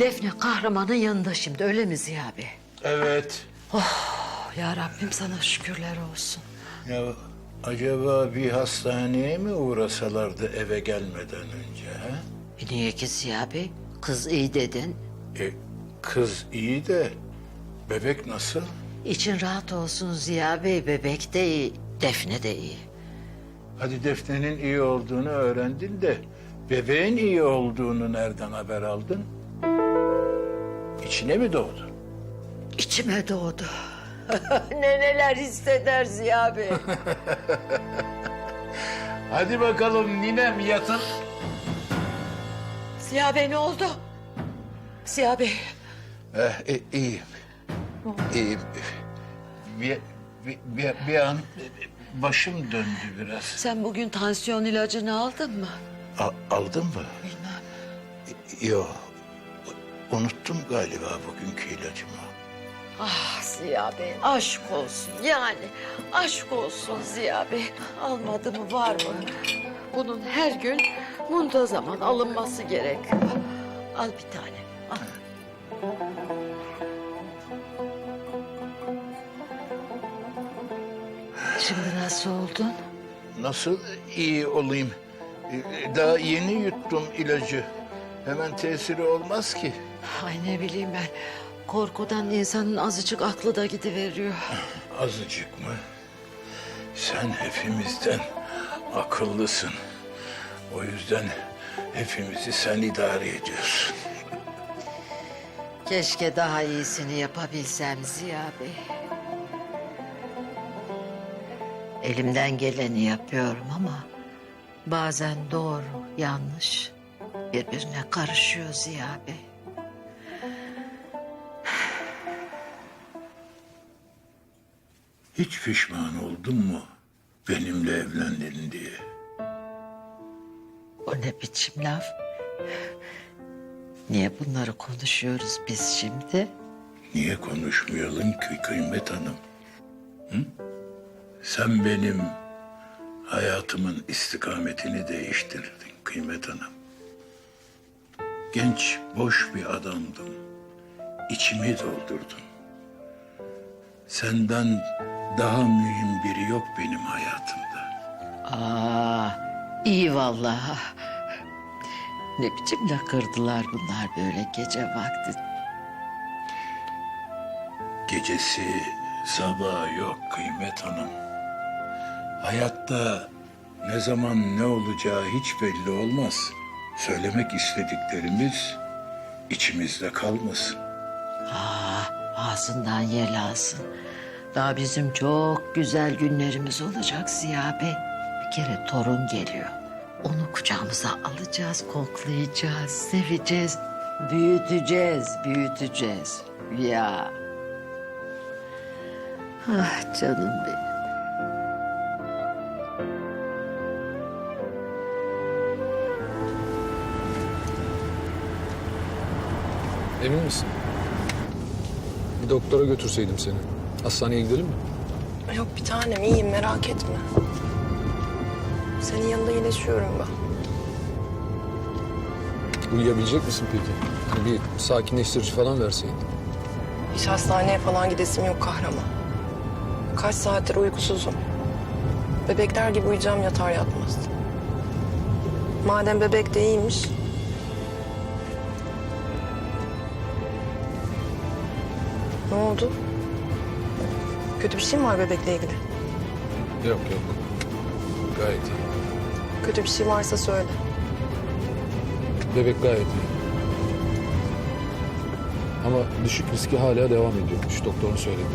Defne kahramanın yanında şimdi öyle mi Ziya Bey? Evet. Oh, ya Rabbim sana şükürler olsun. Ya acaba bir hastaneye mi uğrasalardı eve gelmeden önce? Ha? E niye ki Ziya Bey? Kız iyi dedin. E, kız iyi de bebek nasıl? İçin rahat olsun Ziya Bey. Bebek de iyi. Defne de iyi. Hadi Defne'nin iyi olduğunu öğrendin de bebeğin iyi olduğunu nereden haber aldın? İçine mi doğdu? İçime doğdu. ne neler hisseder Ziya Bey. Hadi bakalım ninem yatın. Ziya Bey ne oldu? Ziya Bey. Eh, e, iyiyim. İyiyim. Bir, bir, bir, bir an başım döndü biraz. Sen bugün tansiyon ilacını aldın mı? A- aldın mı? Bilmem. Yok. Unuttum galiba bugünkü ilacımı. Ah Ziya Bey aşk olsun yani aşk olsun Ziya Bey. Almadı mı var mı? Bunun her gün muntazaman alınması gerekiyor. Al bir tane al. Şimdi nasıl oldun? Nasıl iyi olayım? Ee, Daha yeni yuttum ilacı. Hemen tesiri olmaz ki. Ay ne bileyim ben. Korkudan insanın azıcık aklı da gidiveriyor. Azıcık mı? Sen hepimizden akıllısın. O yüzden hepimizi sen idare ediyorsun. Keşke daha iyisini yapabilsem Ziya Bey. Elimden geleni yapıyorum ama bazen doğru, yanlış birbirine karışıyor Ziya Bey. Hiç pişman oldun mu benimle evlendin diye? O ne biçim laf? Niye bunları konuşuyoruz biz şimdi? Niye konuşmayalım ki Kıymet Hanım? Hı? Sen benim hayatımın istikametini değiştirdin Kıymet Hanım. Genç, boş bir adamdım. İçimi doldurdun. Senden daha mühim biri yok benim hayatımda. Aa, iyi vallahi. Ne biçim lakırdılar bunlar böyle gece vakti. Gecesi, sabahı yok Kıymet Hanım. Hayatta ne zaman ne olacağı hiç belli olmaz. Söylemek istediklerimiz içimizde kalmasın. Aa, ağzından yel alsın. Daha bizim çok güzel günlerimiz olacak Ziya Bey. Bir kere torun geliyor. Onu kucağımıza alacağız, koklayacağız, seveceğiz. Büyüteceğiz, büyüteceğiz. Ya. Ah canım benim. Emin misin? Bir doktora götürseydim seni. Hastaneye gidelim mi? Yok bir tanem iyiyim merak etme. Senin yanında iyileşiyorum ben. Uyuyabilecek misin peki? Hani bir sakinleştirici falan verseydin. Hiç hastaneye falan gidesim yok kahraman. Kaç saattir uykusuzum. Bebekler gibi uyuyacağım yatar yatmaz. Madem bebek de iyiymiş. Ne oldu? Kötü bir şey mi var bebekle ilgili? Yok yok. Gayet iyi. Kötü bir şey varsa söyle. Bebek gayet iyi. Ama düşük riski hala devam ediyormuş doktorun söylediği.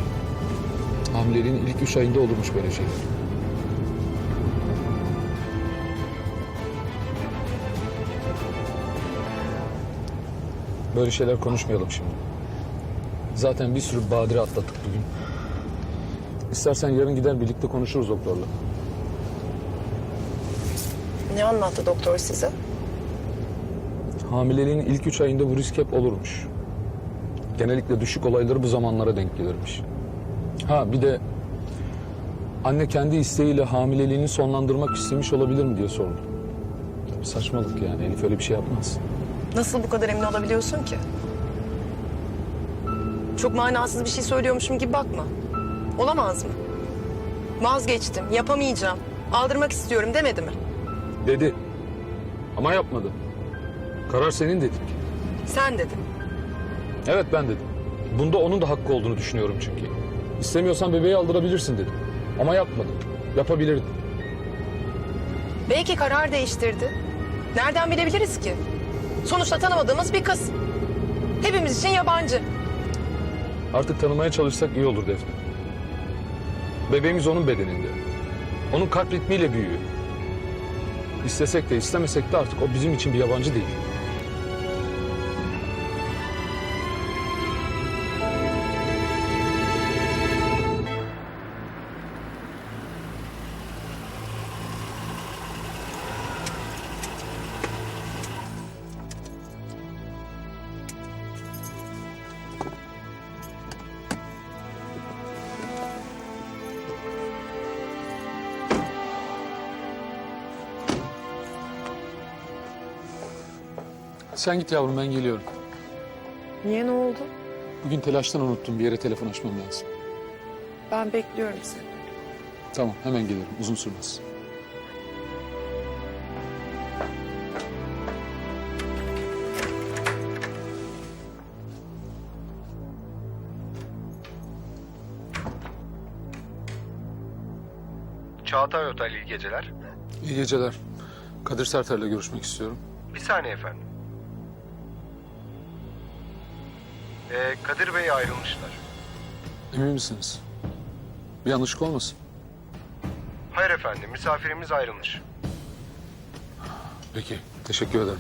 Hamileliğin ilk üç ayında olurmuş böyle şeyler. Böyle şeyler konuşmayalım şimdi. Zaten bir sürü badire atlattık bugün. İstersen yarın gider birlikte konuşuruz doktorla. Ne anlattı doktor size? Hamileliğin ilk üç ayında bu risk hep olurmuş. Genellikle düşük olayları bu zamanlara denk gelirmiş. Ha bir de anne kendi isteğiyle hamileliğini sonlandırmak istemiş olabilir mi diye sordu. Tabii saçmalık yani Elif öyle bir şey yapmaz. Nasıl bu kadar emin olabiliyorsun ki? Çok manasız bir şey söylüyormuşum gibi bakma. Olamaz mı? Vazgeçtim, yapamayacağım. Aldırmak istiyorum demedi mi? Dedi. Ama yapmadı. Karar senin dedik. Sen dedin. Evet ben dedim. Bunda onun da hakkı olduğunu düşünüyorum çünkü. İstemiyorsan bebeği aldırabilirsin dedim. Ama yapmadı. Yapabilirdi. Belki karar değiştirdi. Nereden bilebiliriz ki? Sonuçta tanımadığımız bir kız. Hepimiz için yabancı. Artık tanımaya çalışsak iyi olur Defne. Bebeğimiz onun bedeninde. Onun kalp ritmiyle büyüyor. İstesek de istemesek de artık o bizim için bir yabancı değil. Sen git yavrum ben geliyorum. Niye ne oldu? Bugün telaştan unuttum bir yere telefon açmam lazım. Ben bekliyorum seni. Tamam hemen gelirim uzun sürmez. Çağatay Otel iyi geceler. İyi geceler. Kadir Serter'le görüşmek istiyorum. Bir saniye efendim. Ee, Kadir Bey ayrılmışlar. Emin misiniz? Bir yanlışlık olmasın? Hayır efendim misafirimiz ayrılmış. Peki teşekkür ederim.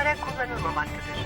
Numara kullanılmamaktadır.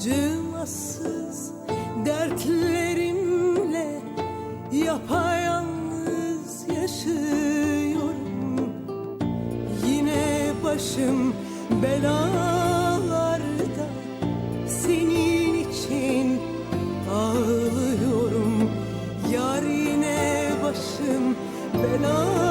acımasız dertlerimle yapayalnız yaşıyorum. Yine başım belalarda senin için ağlıyorum. Yarine başım belalarda.